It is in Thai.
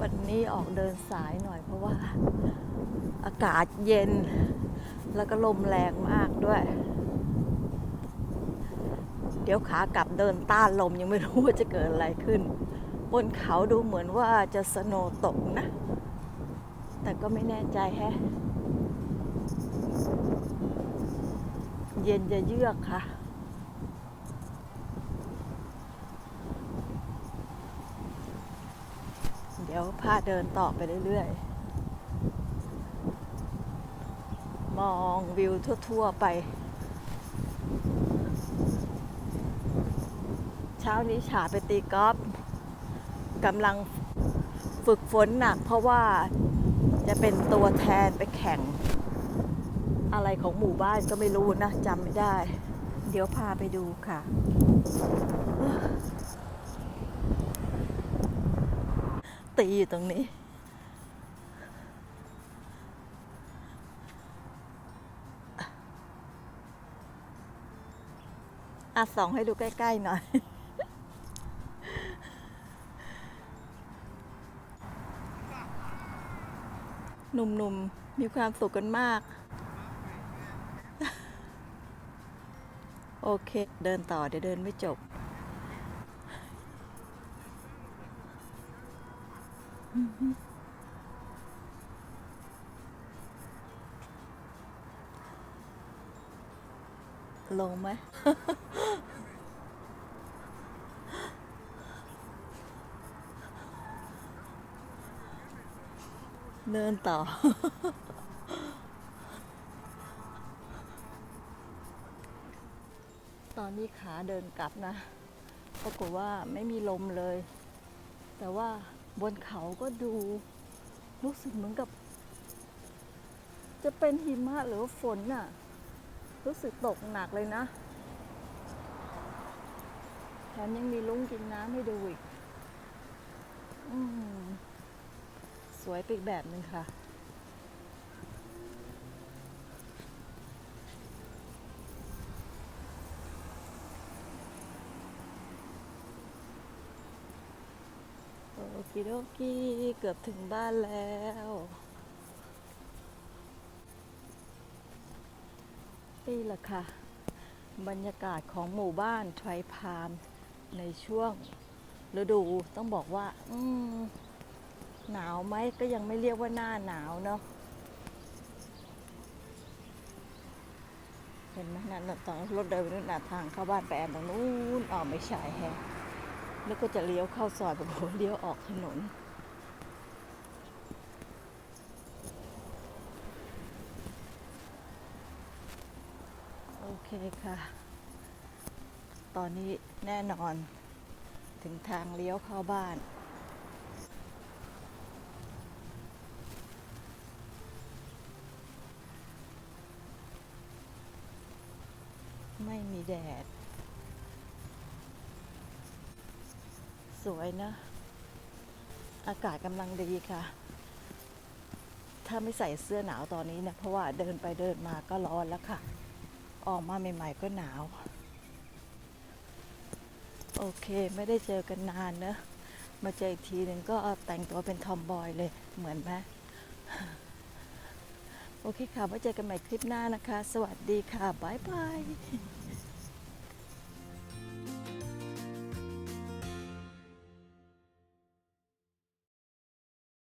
วันนี้ออกเดินสายหน่อยเพราะว่าอากาศเย็น แล้วก็ลมแรงมากด้วย เดี๋ยวขากลับเดินต้านลมยังไม่รู้ว่าจะเกิดอะไรขึ้น บนเขาดูเหมือนว่าจะสโนตกนะ แต่ก็ไม่แน่ใจแฮะ เย็นจะเยือกค่ะ ดี๋ยวพาเดินต่อไปเรื่อยๆ มองวิวทั่วๆไป เช้านี้ฉาไปตีกอล์ฟกำลังฝึกฝนหนักเพราะว่าจะเป็นตัวแทนไปแข่ง อะไรของหมู่บ้านก็ไม่รู้นะจำไม่ได้ เดี๋ยวพาไปดูค่ะ ตีอยู่ตรงนี้ อะส่องให้ดูใกล้ๆหน่อย หนุ่มๆ มีความสุขกันมาก โอเค เดินต่อเดี๋ยวเดินไม่จบ ลงไหมเดินต่อ ตอนนี้ขาเดินกลับนะ ปรากฏว่าไม่มีลมเลย แต่ว่า บนเขาก็ดูรู้สึกเหมือนกับ จะเป็นหิมะหรือฝนน่ะ รู้สึกตกหนักเลยนะแถมยังมีลุงกินน้ำให้ดูอีกอสวยไปอีกแบบหนึ่งค่ะ กิโดกิเกือบถึงบ้านแล้ว นี่แหละค่ะ บรรยากาศของหมู่บ้านไทรพามในช่วงฤดูต้องบอกว่า อืมหนาวไหมก็ยังไม่เรียกว่าหน้าหนาวเนาะเห็นไหมนั่นน่ะตอนรถเดินนู่นน่ะทางเข้าบ้านไปแอนตรงนู้นอ๋อไม่ใช่แฮะ แล้วก็จะเลี้ยวเข้าซอยแบบโเลี้ยวออกถนน โอเคค่ะ ตอนนี้แน่นอนถึงทางเลี้ยวเข้าบ้านไม่มีแดด สวยนะ อากาศกำลังดีค่ะ ถ้าไม่ใส่เสื้อหนาวตอนนี้นะเพราะว่าเดินไปเดินมาก็ร้อนแล้วค่ะ ออกมาใหม่ ๆ ก็หนาว โอเคไม่ได้เจอกันนานเนอะมาเจออีกทีหนึ่งก็แต่งตัวเป็นทอมบอยเลยเหมือนไหมโอเคค่ะไว้เจอกันใหม่คลิปหน้านะคะ สวัสดีค่ะ บ๊ายบาย